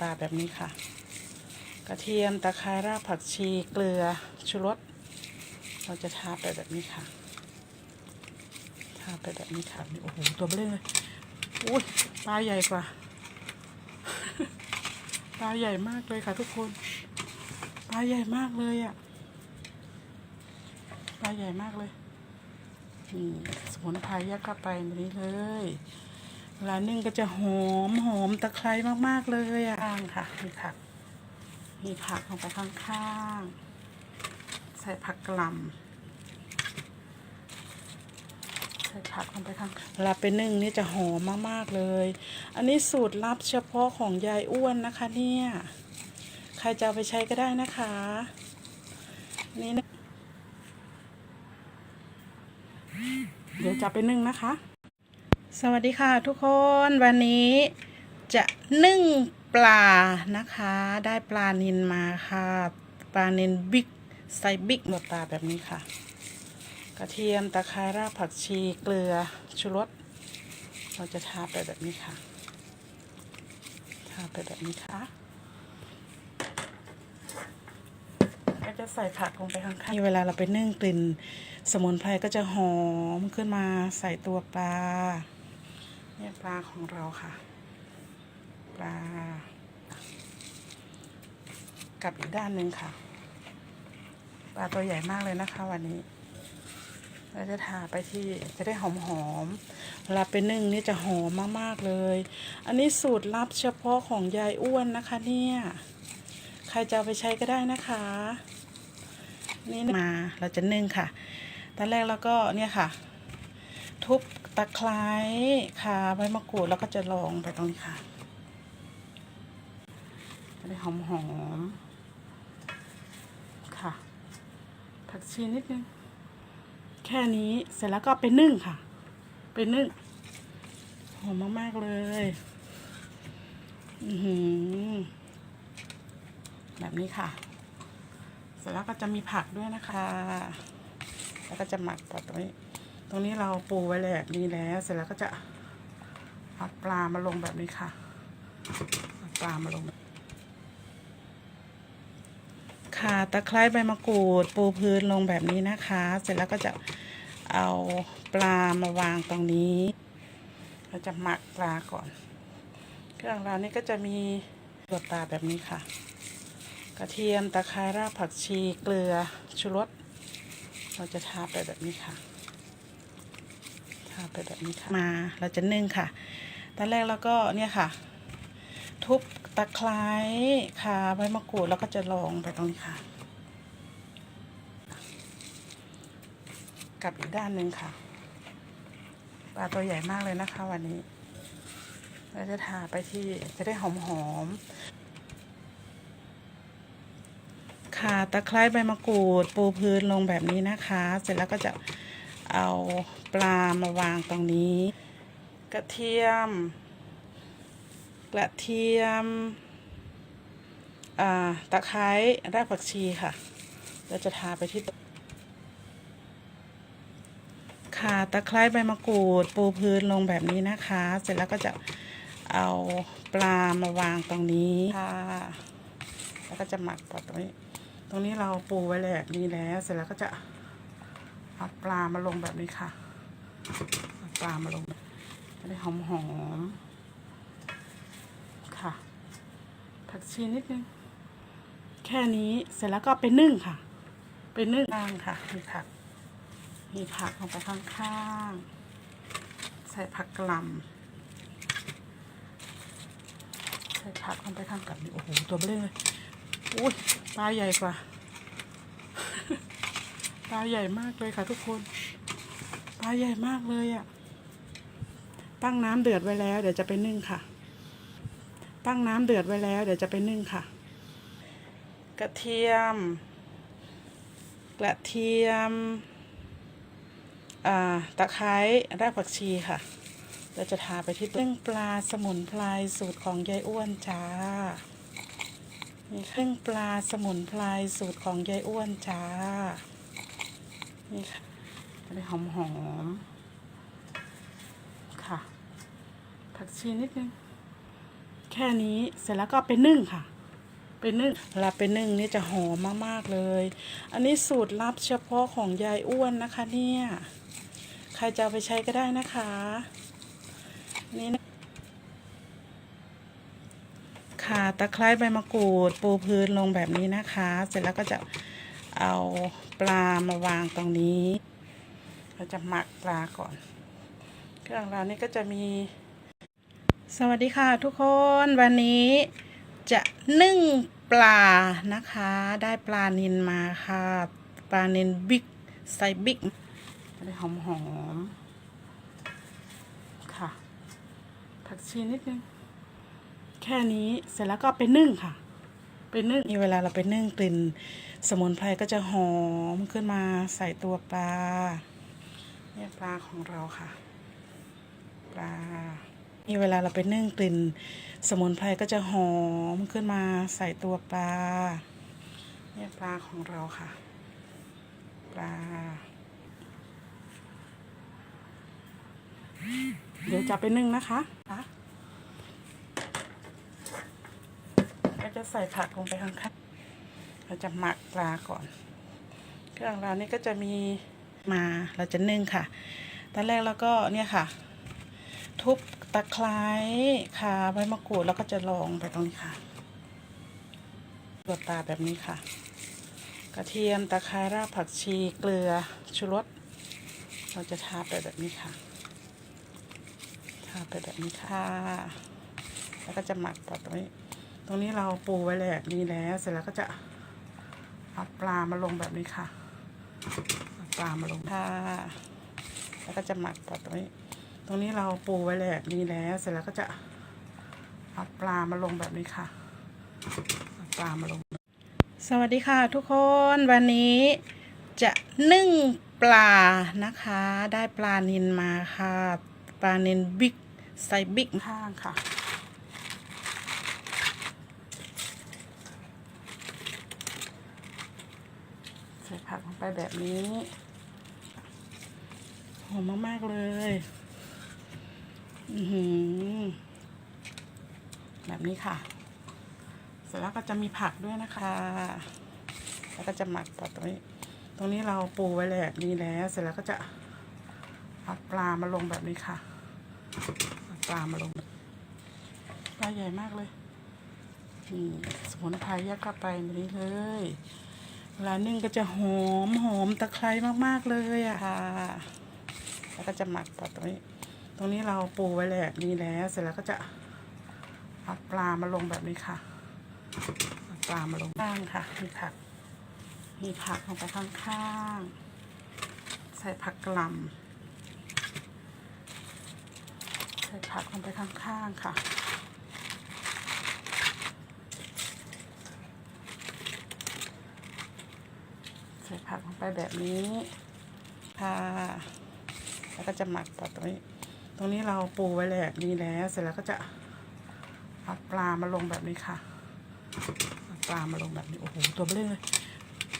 ตาแบบนี้ค่ะ กระเทียมตะไคร้รากผักชีเกลือชูรสเราจะทาไปแบบนี้ค่ะ ทาไปแบบนี้ค่ะโอ้โหตัวเบลเลยอุ้ยปลาใหญ่กว่าปลาใหญ่มากเลยค่ะทุกคนปลาใหญ่มากเลยอะ่ะปลาใหญ่มากเลยนี่สมุนไพรยัดเข้าไปแบบนี้เลย เวลานึ่งก็จะหอมหอมตะไคร้มากๆเลยอะ่ะค่ะมีผักมีผักลงไปข้างๆ ใส่ผักกล่ำใส่ผักลงไปข้างเวลาไปนึ่งนี่จะหอมมากๆเลย อันนี้สูตรลับเฉพาะของยายอ้วนนะคะเนี่ยใครจะเอาไปใช้ก็ได้นะคะนี่นะเดี๋ยวจะไปนึ่งนะคะ สวัสดีค่ะทุกคนวันนี้จะนึ่งปลานะคะ ได้ปลานินมาค่ะ ปลานินบิ๊กไซส์บิ๊กหมดตาแบบนี้ค่ะ กระเทียมตะไคร้รากผักชีเกลือชูรสเราจะทาไปแบบนี้ค่ะ ทาไปแบบนี้ค่ะก็จะใส่ผักลงไปข้างๆเวลาเราไปนึ่งกลิ่น สมุนไพรก็จะหอมขึ้นมาใส่ตัวปลา เนี่ยปลาของเราค่ะ ปลา กับอีกด้านหนึ่งค่ะ ปลาตัวใหญ่มากเลยนะคะ วันนี้ เราจะทาไปที่จะได้หอมหอมๆเวลาไปนึ่งนี่จะหอมมากๆเลย อันนี้สูตรลับเฉพาะของยายอ้วนนะคะ เนี่ย ใครจะไปใช้ก็ได้นะคะ นี่มาเราจะนึ่งค่ะ ตอนแรกแล้วก็เนี่ยค่ะ ทุบตะไคร้ค่ะใบมะกรูดแล้วก็จะลองไปตรงนี้ค่ะจะได้หอมหอมๆค่ะ ผักชีนิดนึง แค่นี้เสร็จแล้วก็ไปนึ่งค่ะ ไปนึ่งหอมมาก ๆ เลย อือหือ แบบนี้ค่ะ เสร็จแล้วก็จะมีผักด้วยนะคะ แล้วก็จะหมักต่อตรงนี้ ตรงนี้เราปูไว้แบบนี้แล้ว เสร็จแล้วก็จะเอาปลามาลงแบบนี้ค่ะเอาปลามาลง ค่ะตะไคร้ใบมะกรูด ปูพื้นลงแบบนี้นะคะ เสร็จแล้วก็จะเอาปลามาวางตรงนี้ เราจะหมักปลาก่อน เครื่องเรานี่ก็จะมีตัวปลาแบบนี้ค่ะ กระเทียมตะไคร้รากผักชีเกลือชูรสเราจะทาไปแบบนี้ค่ะ ทาไปแบบนี้ค่ะมาเราจะนึ่งค่ะ ตอนแรกแล้วก็เนี่ยค่ะ ทุบตะไคร้ค่ะใบมะกรูดแล้วก็จะลองไปตรงนี้ค่ะ กลับอีกด้านหนึ่งค่ะปลาตัวใหญ่มากเลยนะคะ วันนี้ เราจะทาไปที่จะได้หอมหอมๆค่ะตะไคร้ใบมะกรูด ปูพื้นลงแบบนี้นะคะ เสร็จแล้วก็จะเอา ปลามาวางตรงนี้ กระเทียม กระเทียมตะไคร้รากผักชีค่ะ เราจะทาไปที่ค่ะตะไคร้ใบมะกรูด ปูพื้นลงแบบนี้นะคะ เสร็จแล้วก็จะเอาปลามาวางตรงนี้ค่ะแล้วก็จะหมักต่อตรงนี้ ตรงนี้เราปูไว้แบบนี้แล้ว เสร็จแล้วก็จะเอาปลามาลงแบบนี้ค่ะ ปลามาลงจะได้หอมหอมๆค่ะ ผักชีนิดนึง แค่นี้เสร็จแล้วก็ไปนึ่งค่ะไปนึ่งอ่างค่ะ มีผัก มีผักลงไปข้างๆ ใส่ผักกล่ำใส่ผักลงไปข้างกับนี่โอ้โห ตัวเบลเลยอุ้ยปลาใหญ่กว่า ปลาใหญ่มากเลยค่ะทุกคน ลาใหญ่มากเลยอะ่ะ ตั้งน้ำเดือดไว้แล้ว เดี๋ยวจะไปนึ่งค่ะ ตั้งน้ำเดือดไว้แล้ว เดี๋ยวจะไปนึ่งค่ะ กระเทียม กระเทียมอ่าตะไคร้รากผักชีค่ะ เราจะทาไปที่นึ่งปลาสมุนไพรสูตรของยายอ้วนจ้ามีเครื่องปลาสมุนไพรสูตรของยายอ้วนจ้านี่ค่ะ จะได้หอมหอมๆค่ะ ผักชีนิดนึง แค่นี้เสร็จแล้วก็ไปนึ่งค่ะ ไปนึ่งเวลาไปนึ่งนี่จะหอมมากๆเลย อันนี้สูตรลับเฉพาะของยายอ้วนนะคะ เนี่ย ใครจะไปใช้ก็ได้นะคะนี่นะค่ะตะไคร้ใบมะกรูด ปูพื้นลงแบบนี้นะคะ เสร็จแล้วก็จะเอาปลามาวางตรงนี้ เราจะหมักปลาก่อน เครื่องเรานี่ก็จะมี สวัสดีค่ะทุกคนวันนี้จะนึ่งปลานะคะ ได้ปลานินมาค่ะ ปลานินบิ๊กไซส์บิ๊กได้หอมหอมๆค่ะ ผักชีนิดนึง แค่นี้เสร็จแล้วก็ไปนึ่งค่ะ ไปนึ่งนี่เวลาเราไปนึ่งกลิ่นสมุนไพรก็จะหอมขึ้นมาใส่ตัวปลา เนี่ยปลาของเราค่ะ ปลานี่เวลาเราไปนึ่งกลิ่น สมุนไพรก็จะหอมขึ้นมาใส่ตัวปลา เนี่ยปลาของเราค่ะ ปลา เดี๋ยวจะไปนึ่งนะคะนะก็จะใส่ผักลงไปข้างๆเราจะหมักปลาก่อน เครื่องเรานี่ก็จะมี มาเราจะนึ่งค่ะ ตอนแรกแล้วก็เนี่ยค่ะ ทุบตะไคร้ค่ะใบมะกรูดแล้วก็จะลองไปตรงนี้ค่ะตัวตาแบบนี้ค่ะ กระเทียมตะไคร้รากผักชีเกลือชูรสเราจะทาไปแบบนี้ค่ะ ทาไปแบบนี้ค่ะ แล้วก็จะหมักต่อตรงนี้ ตรงนี้เราปูไว้แล้วนี้แล้ว เสร็จแล้วก็จะเอาปลามาลงแบบนี้ค่ะ ปลามาลงค่ะแล้วก็จะหมักต่อตรงนี้ ตรงนี้เราปูไว้แล้วนี้แล้วเสร็จแล้วก็จะเอาปลามาลงแบบนี้ค่ะปลามาลง สวัสดีค่ะทุกคนวันนี้จะนึ่งปลานะคะ ได้ปลานินมาค่ะ ปลานินบิ๊กไซบิ๊กข้างค่ะใส่ผักลงไปแบบนี้ อมมาก ๆ เลย อือหือ แบบนี้ค่ะ เสร็จแล้วก็จะมีผักด้วยนะคะ แล้วก็จะหมักต่อตรงนี้ ตรงนี้เราปูไว้แล้วนี้แล้ว เสร็จแล้วก็จะเอาปลามาลงแบบนี้ค่ะเอาปลามาลง ปลาใหญ่มากเลยนี่สมุนไพรแยกเข้าไปนนี้เลยเวลานึ่งก็จะหอมหอมตะไคร้มาก ๆ เลยอะค่ะ แล้วก็จะหมักต่อตรงนี้ ตรงนี้เราปูไว้แล้วนี้แล้วเสร็จแล้วก็จะเอาปลามาลงแบบนี้ค่ะเอาปลามาลงข้างค่ะมีผักมีผักลงไปข้างๆใส่ผักกล่ำใส่ผักลงไปข้างๆค่ะใส่ผักลงไปแบบนี้ค่ะ ก็จะหมักต่อตรงนี้ ตรงนี้เราปูไว้แล้วนี้แล้วเสร็จแล้วก็จะเอาปลามาลงแบบนี้ค่ะเอาปลามาลงแบบนี้โอ้โหตัวเบลเลย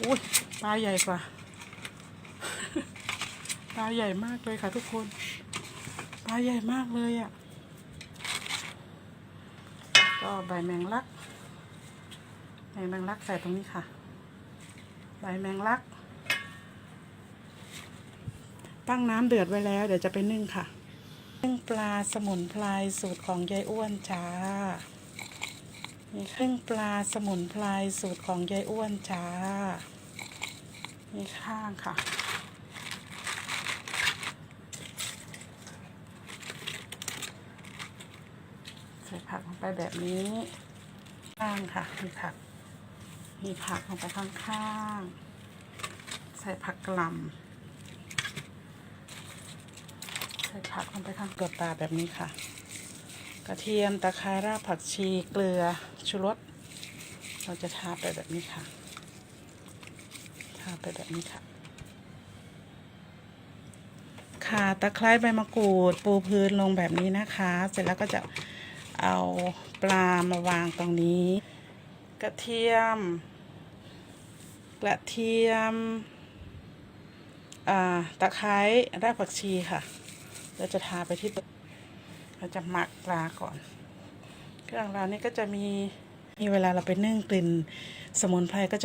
อุ้ยปลาใหญ่กว่าปลาใหญ่มากเลยค่ะทุกคนปลาใหญ่มากเลยอะ่ะก็ใบแมงลักใบแมงลักใส่ตรงนี้ค่ะ ใบแมงลัก ตั้งน้ำเดือดไว้แล้ว เดี๋ยวจะไปนึ่งค่ะนึ่งปลาสมุนไพรสูตรของยายอ้วนจ้านี่ครึ่งปลาสมุนไพรสูตรของยายอ้วนจ้านี่ข้างค่ะ ใส่ผักลงไปแบบนี้ ข้างค่ะมีผัก มีผักลงไปข้างๆ ใส่ผักกล่ำ ใส่ ผักลงไปข้างตัวปลาแบบนี้ค่ะ กระเทียมตะไคร้รากผักชีเกลือชูรสเราจะทาไปแบบนี้ค่ะ ทาไปแบบนี้ค่ะค่ะตะไคร้ใบมะกรูดปูพื้นลงแบบนี้นะคะ เสร็จแล้วก็จะเอาปลามาวางตรงนี้ กระเทียม กระเทียมอ่าตะไคร้รากผักชีค่ะ เราจะทาไปที่ตัวเราจะหมักปลาก่อน เครื่องเรานี่ก็จะมีมีเวลาเราไปนึ่งกลิ่นสมุนไพรก็จะ